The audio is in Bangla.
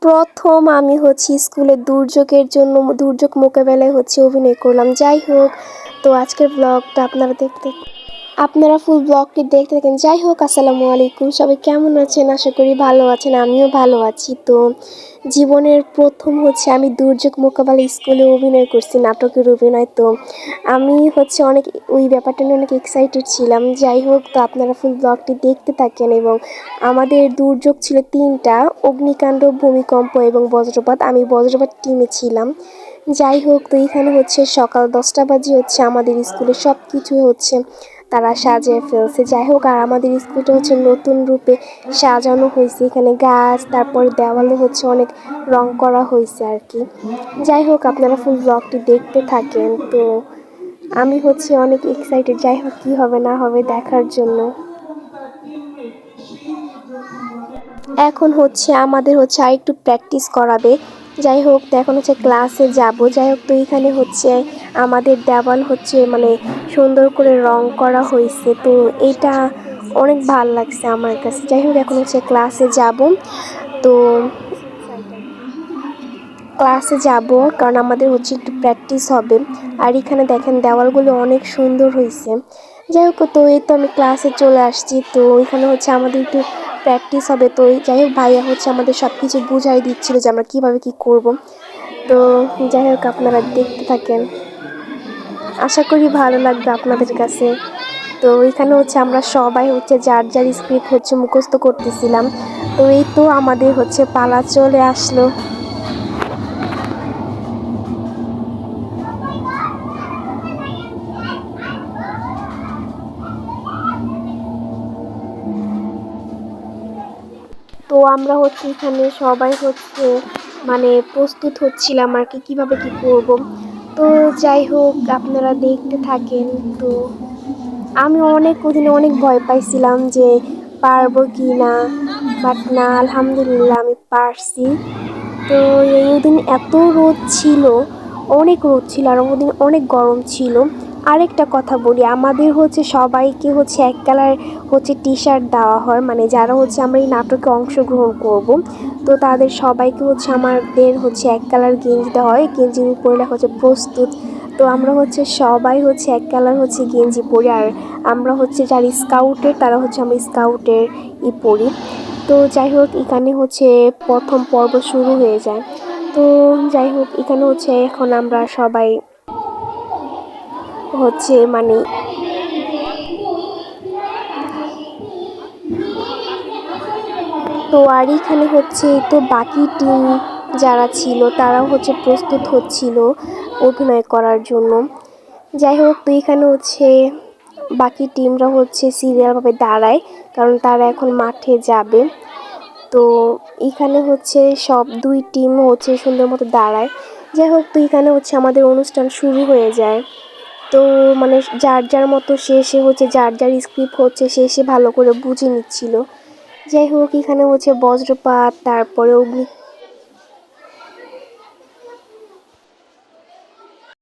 প্রথম আমি হচ্ছে স্কুলে দুর্যোগের জন্য, দুর্যোগ মোকাবেলায় হচ্ছে, অভিনয় করলাম। যাই হোক, তো আজকের ব্লগটা আপনারা দেখতে আপনারা ফুল ব্লগটি দেখতে থাকেন। যাই হোক, আসসালামু আলাইকুম। সবাই কেমন আছেন? আশা করি ভালো আছেন, আমিও ভালো আছি। তো জীবনের প্রথম হচ্ছে আমি দুর্যোগ মোকাবেলা স্কুলে অভিনয় করছি, নাটকের অভিনয়। তো আমি হচ্ছে অনেক, ওই ব্যাপারটা নিয়ে অনেক এক্সাইটেড ছিলাম। যাই হোক, তো আপনারা ফুল ব্লগটি দেখতে থাকেন এবং আমাদের দুর্যোগ ছিল তিনটা, অগ্নিকাণ্ড, ভূমিকম্প এবং বজ্রপাত। আমি বজ্রপাত টিমে ছিলাম। যাই হোক, তো এখানে হচ্ছে সকাল দশটা বাজে হচ্ছে আমাদের স্কুলে সব কিছু হচ্ছে তারা সাজিয়ে ফেলছে। যাই হোক, আর আমাদের স্কুলটা হচ্ছে নতুন রূপে সাজানো হয়েছে। এখানে গাছ, তারপর দেওয়ালে হচ্ছে অনেক রং করা হয়েছে আর কি। যাই হোক, আপনারা ফুল ব্লগটি দেখতে থাকেন। তো আমি হচ্ছে অনেক এক্সাইটেড যাই হোক, কী হবে না হবে দেখার জন্য। এখন হচ্ছে আমাদের হচ্ছে আর একটু প্র্যাকটিস করাবে। যাই হোক, এখন হচ্ছে ক্লাসে যাব। যাই হোক, তো এখানে হচ্ছে আমাদের দেওয়াল হচ্ছে মানে সুন্দর করে রং করা হয়েছে। তো এটা অনেক ভালো লাগছে আমার কাছে। যাই হোক, এখন হচ্ছে ক্লাসে যাব। তো ক্লাসে যাব, কারণ আমাদের হচ্ছে একটু প্র্যাকটিস হবে। আর এখানে দেখেন, দেওয়ালগুলো অনেক সুন্দর হয়েছে। যাই হোক, তো এই তো আমি ক্লাসে চলে আসছি। তো এখানে হচ্ছে আমাদের একটু প্র্যাকটিস হবে। তো যাই হোক, ভাইয়া হচ্ছে আমাদের সব কিছু বুঝাই দিচ্ছিল যে আমরা কীভাবে কী করব। তো যাই হোক, আপনারা দেখতে থাকেন। আশা করি ভালো লাগবে আপনাদের কাছে। তো এখানে হচ্ছে আমরা সবাই হচ্ছে যার যার স্ক্রিপ্ট হচ্ছে মুখস্থ করতেছিলাম। তো এই তো আমাদের হচ্ছে পালা চলে আসলো। তো আমরা হচ্ছে এখানে সবাই হচ্ছে মানে প্রস্তুত হচ্ছিলাম আর কি, কীভাবে কী করব। তো যাই হোক, আপনারা দেখতে থাকেন। তো আমি অনেক ওদিনে অনেক ভয় পাইছিলাম যে পারব কি না বাট না, আলহামদুলিল্লাহ আমি পারছি। তো এই দিন এত রোদ ছিল, অনেক রোদ ছিল আর ওদিন অনেক গরম ছিল। আরেকটা কথা বলি, আমাদের হচ্ছে সবাইকে হচ্ছে এক কালার হচ্ছে টি শার্ট দেওয়া হয় মানে যারা হচ্ছে আমরা এই নাটকে অংশগ্রহণ করব, তো তাদের সবাইকে হচ্ছে আমাদের হচ্ছে এক কালার গেঞ্জি দেওয়া হয়, গেঞ্জির উপরে লেখা হচ্ছে প্রস্তুত, তো আমরা হচ্ছে সবাই হচ্ছে এক কালার হচ্ছে গেঞ্জি পরি, আর আমরা হচ্ছে যারা স্কাউটের, তারা হচ্ছে আমরা স্কাউটের ই পরি, তো যাই হোক এখানে হচ্ছে প্রথম পর্ব শুরু হয়ে যায়, তো যাই হোক এখানে হচ্ছে এখন আমরা সবাই হচ্ছে মানে তো আর এখানে হচ্ছে তো বাকি টিম যারা ছিল, তারাও হচ্ছে প্রস্তুত হচ্ছিল অভিনয় করার জন্য। যাই হোক, তো এখানে হচ্ছে বাকি টিমরা হচ্ছে সিরিয়ালভাবে দাঁড়ায়, কারণ তারা এখন মাঠে যাবে। তো এখানে হচ্ছে সব দুই টিম হচ্ছে সুন্দর মতো দাঁড়ায়। যাই হোক, তো এখানে হচ্ছে আমাদের অনুষ্ঠান শুরু হয়ে যায়। তো মানে যার যার মতো সে সে হচ্ছে, যার যার স্ক্রিপ্ট হচ্ছে, সে সে ভালো করে বুঝে নিচ্ছিল। যাই হোক, এখানে হচ্ছে বজ্রপাত তারপরে অগ্নি